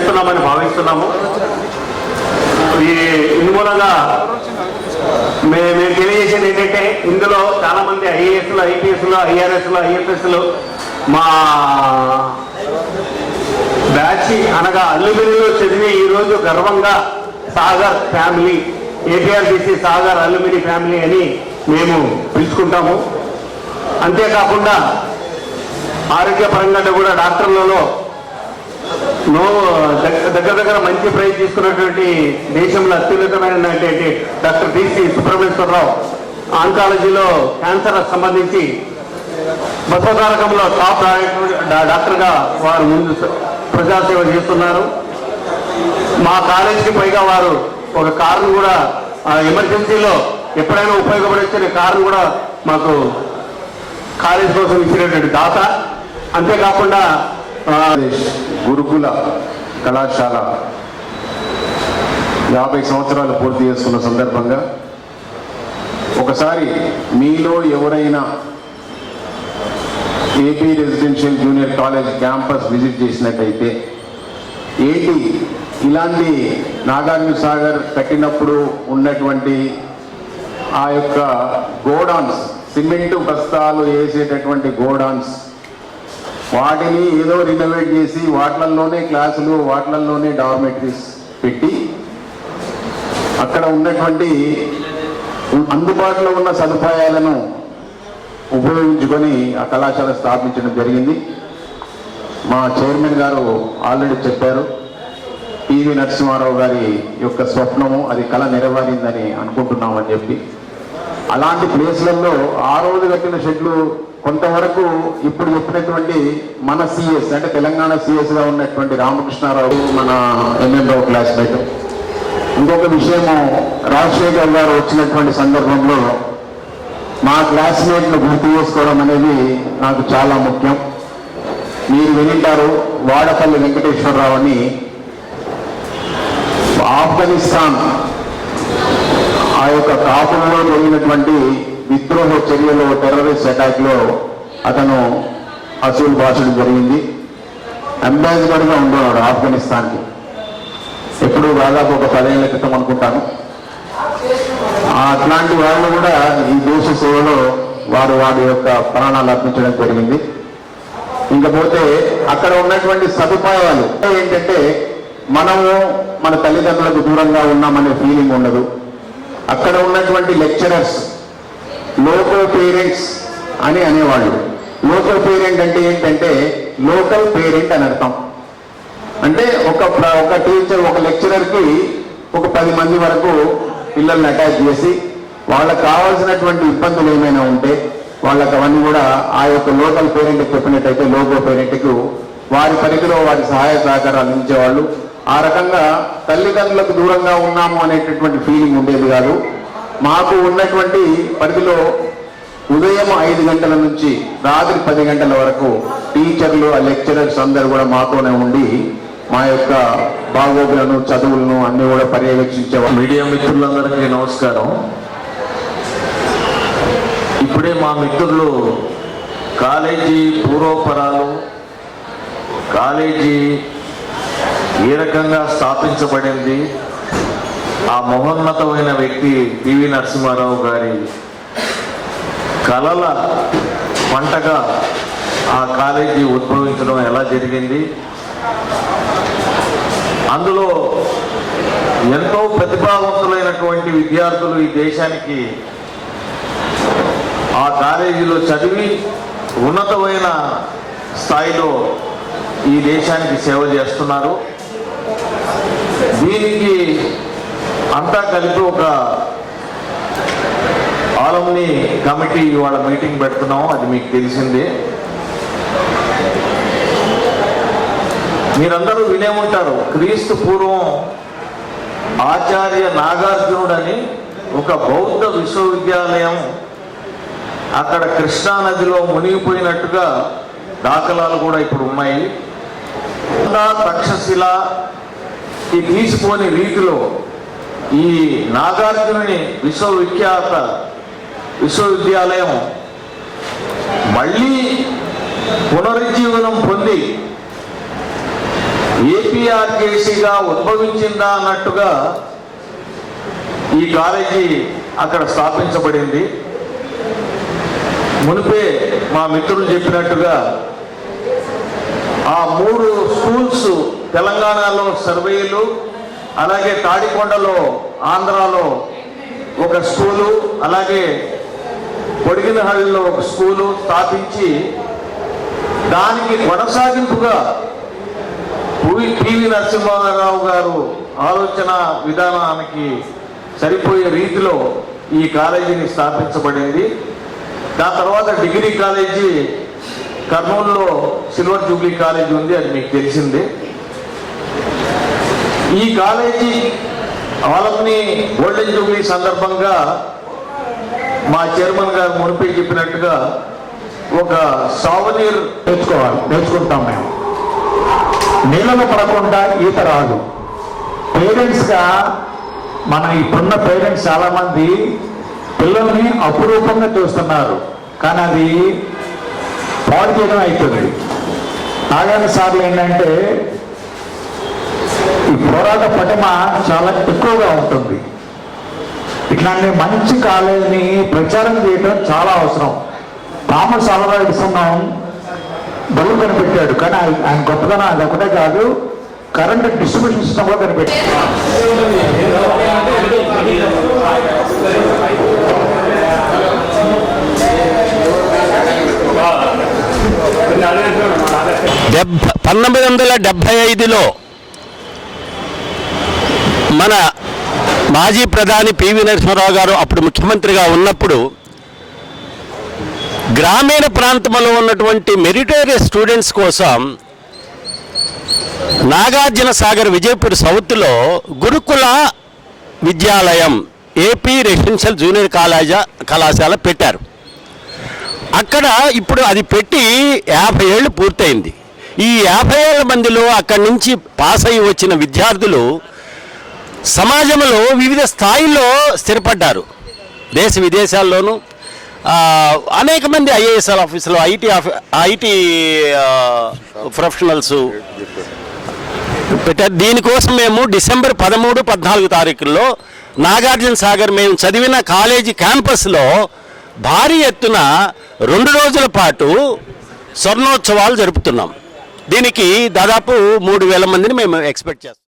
చేస్తున్నామని భావిస్తున్నాము. ఈ ఇందుమూలంగా మే మేము తెలియజేసింది ఏంటంటే ఇందులో చాలా మంది ఐఏఎస్లు ఐపీఎస్లు ఐఆర్ఎస్లు ఐఎఫ్ఎస్లు మా బ్యాచ్ అనగా అల్లుమినిలో చదివి ఈరోజు గర్వంగా Sagar family APRTC Sagar alumni family అని మేము పిలుచుకుంటాము. అంతేకాకుండా ఆరోగ్యపరంగా కూడా డాక్టర్లలో నో దగ్గర దగ్గర దగ్గర మంచి ప్రైజ్ తీసుకున్నటువంటి దేశంలో అత్యున్నతమైనటువంటి డాక్టర్ బీసీ సుబ్రహ్మణ్యేశ్వరరావు. ఆంకాలజీలో క్యాన్సర్ సంబంధించి బసవతారకంలో టాప్ డాక్టర్గా వారు ముందు ప్రజాసేవ చేస్తున్నారు. మా కాలేజీకి పైగా వారు ఒక కారును కూడా ఆ, ఎమర్జెన్సీలో ఎప్పుడైనా ఉపయోగపడొచ్చిన కారును కూడా మాకు కాలేజ్ కోసం ఇచ్చినటువంటి దాత. అంతేకాకుండా గురుకుల కళాశాల యాభై సంవత్సరాలు పూర్తి చేసుకున్న సందర్భంగా ఒకసారి మీలో ఎవరైనా AP residential junior college campus visit చేసినట్టయితే ఏంటి ఇలాంటి నాగార్జున సాగర్ కట్టినప్పుడు ఉన్నటువంటి ఆ యొక్క గోడాన్స్ సిమెంట్ బస్తాలు వేసేటటువంటి గోడాన్స్ వాటిని ఏదో రినోవేట్ చేసి వాటిలలోనే క్లాసులు వాటిలలోనే డార్మెటరీస్ పెట్టి అక్కడ ఉన్నటువంటి అందుబాటులో ఉన్న సదుపాయాలను ఉపయోగించుకొని ఆ కళాశాల స్థాపించడం జరిగింది. మా చైర్మన్ గారు ఆల్రెడీ చెప్పారు పివి నరసింహారావు గారి యొక్క స్వప్నము అది కళ నెరవేరిందని అనుకుంటున్నామని చెప్పి. అలాంటి ప్లేస్లలో ఆ రోజు కట్టిన షెడ్లు కొంతవరకు ఇప్పుడు చెప్పినటువంటి మన సిఎస్ అంటే తెలంగాణ సిఎస్గా ఉన్నటువంటి రామకృష్ణారావు మన ఎంఎం రావు క్లాస్మేట్ ఇంకొక విషయము రాజశేఖర్ గారు వచ్చినటువంటి సందర్భంలో మా క్లాస్మేట్ను గుర్తు చేసుకోవడం అనేది నాకు చాలా ముఖ్యం. మీరు వినింటారు వాడపల్లి వెంకటేశ్వరరావు అని ఆఫ్ఘనిస్తాన్ ఆ యొక్క కాపులలో జరిగినటువంటి విద్రోహ చర్యలో టెర్రరిస్ట్ అటాక్లో అతను అసూలు భాషడం జరిగింది. అంబాసిడర్గా ఉండేవాడు ఆఫ్ఘనిస్తాన్కి. ఎప్పుడు దాదాపు ఒక పదేళ్ళ క్రితం అనుకుంటాను. అట్లాంటి వాళ్ళు కూడా ఈ దేశ సేవలో వారు వారి యొక్క ప్రాణాలు అర్పించడం జరిగింది. ఇంకపోతే అక్కడ ఉన్నటువంటి సదుపాయాలు ఏంటంటే మనము మన తల్లిదండ్రులకు దూరంగా ఉన్నామనే ఫీలింగ్ ఉండదు. అక్కడ ఉన్నటువంటి లెక్చరర్స్ లోకల్ పేరెంట్స్ అని అనేవాళ్ళు. లోకల్ పేరెంట్ అంటే ఏంటంటే లోకల్ పేరెంట్ అని అర్థం. అంటే ఒక ఒక టీచర్ ఒక లెక్చరర్కి ఒక పది మంది వరకు పిల్లల్ని అటాచ్ చేసి వాళ్ళకి కావాల్సినటువంటి ఇబ్బందులు ఏమైనా ఉంటే వాళ్ళకి అవన్నీ కూడా ఆ యొక్క లోకల్ పేరెంట్కి చెప్పినట్టయితే లోకో పేరెంట్కు వారి పరిధిలో వారి సహాయ సహకారాలు అందించేవాళ్ళు. ఆ రకంగా తల్లిదండ్రులకు దూరంగా ఉన్నాము అనేటటువంటి ఫీలింగ్ ఉండేది కాదు. మాకు ఉన్నటువంటి పరిధిలో ఉదయం ఐదు గంటల నుంచి రాత్రి పది గంటల వరకు టీచర్లు ఆ లెక్చరర్స్ అందరూ కూడా మాతోనే ఉండి మా యొక్క బాగోగులను చదువులను అన్ని కూడా పర్యవేక్షించేవాళ్ళు మీడియా మిత్రులందరికీ నమస్కారం. ఇప్పుడే మా మిత్రులు కాలేజీ పూర్వపరాలు కాలేజీ ఏ రకంగా స్థాపించబడింది ఆ మహోన్నతమైన వ్యక్తి పివి నరసింహారావు గారి కళల పంటగా ఆ కాలేజీ ఉద్భవించడం ఎలా జరిగింది? అందులో ఎంతో ప్రతిభావంతులైనటువంటి విద్యార్థులు ఈ దేశానికి ఆ కాలేజీలో చదివి ఉన్నతమైన స్థాయిలో ఈ దేశానికి సేవ చేస్తున్నారు. దీనికి అంతా కలిపి ఒక ఆలంని కమిటీ ఇవాళ మీటింగ్ పెడుతున్నాం అది మీకు తెలిసిందే. మీరందరూ వినే ఉంటారు క్రీస్తు పూర్వం ఆచార్య నాగార్జునుడని ఒక బౌద్ధ విశ్వవిద్యాలయం అక్కడ కృష్ణా నదిలో మునిగిపోయినట్టుగా దాఖలాలు కూడా ఇప్పుడు ఉన్నాయి. తక్షశిల ఈ రీతిలో ఈ నాగార్జునుని విశ్వవిఖ్యాత విశ్వవిద్యాలయం మళ్ళీ పునరుజ్జీవనం పొంది ఏపీఆర్కేసీగా ఉద్భవించిందా అన్నట్టుగా ఈ కాలేజీ అక్కడ స్థాపించబడింది. మునిపే మా మిత్రులు చెప్పినట్టుగా ఆ మూడు స్కూల్స్ తెలంగాణలో సర్వేలు అలాగే తాడికొండలో ఆంధ్రాలో ఒక స్కూలు అలాగే పొడిగినహಳ್ಳಿలో ఒక స్కూలు స్థాపించి దానికి కొనసాగింపుగా పువి పివి నరసింహారావు గారు ఆలోచన విధానానికి సరిపోయే రీతిలో ఈ కాలేజీని స్థాపించబడింది. దాని తర్వాత డిగ్రీ కాలేజీ కర్నూలులో సిల్వర్ జూబ్లీ కాలేజీ ఉంది అది మీకు తెలిసిందే. ఈ కాలేజీ వాళ్ళని గోల్డెన్ జూబ్లీ సందర్భంగా మా చైర్మన్ గారు మునిపే చెప్పినట్టుగా ఒక సావనీర్ నేర్చుకోవాలి నేర్చుకుంటాం మేము. నీళ్ళలో పడకుండా ఈత రాదు. పేరెంట్స్గా మన ఇప్పుడున్న పేరెంట్స్ చాలామంది పిల్లల్ని అపురూపంగా చూస్తున్నారు. కానీ అది పాడు చేయడం అవుతుంది నాగాని సార్లు ఏంటంటే పోరాట పటిమ చాలా ఎక్కువగా ఉంటుంది. ఇట్లాంటి మంచి కాలేజీని ప్రచారం చేయడం చాలా అవసరం. థామస్ అల్వా ఎడిసన్ బల్బు కనిపెట్టాడు కానీ ఆయన- ఆయన గొప్పతనం అది ఒకటే కాదు కరెంట్ డిస్ట్రిబ్యూషన్ సిస్టమ్ కూడా కనిపెట్టాడు. పంతొమ్మిది వందల డెబ్భై ఐదులో మన మాజీ ప్రధాని పివి నరసింహరావు గారు అప్పుడు ముఖ్యమంత్రిగా ఉన్నప్పుడు గ్రామీణ ప్రాంతంలో ఉన్నటువంటి మెరిటేరియస్ స్టూడెంట్స్ కోసం నాగార్జున సాగర్ విజయపూర్ సౌత్లో గురుకుల విద్యాలయం ఏపీ రెసిడెన్షియల్ జూనియర్ కాలేజా కళాశాల పెట్టారు. అక్కడ ఇప్పుడు అది పెట్టి యాభై ఏళ్ళు పూర్తయింది. ఈ యాభై ఏళ్ళ మందిలో అక్కడి నుంచి పాస్ అయి వచ్చిన విద్యార్థులు సమాజంలో వివిధ స్థాయిల్లో స్థిరపడ్డారు. దేశ విదేశాల్లోనూ అనేక మంది ఐఏఎస్ ఆఫీసులు ఐటీ ఆఫీ ఐటీ ప్రొఫెషనల్స్ పెట్టారు. దీనికోసం మేము డిసెంబర్ పదమూడు పద్నాలుగు తారీఖుల్లో నాగార్జున సాగర్ మేము చదివిన కాలేజీ క్యాంపస్లో భారీ ఎత్తున రెండు రోజుల పాటు స్వర్ణోత్సవాలు జరుపుతున్నాం. దీనికి దాదాపు మూడు వేల మందిని మేము ఎక్స్పెక్ట్ చేస్తాం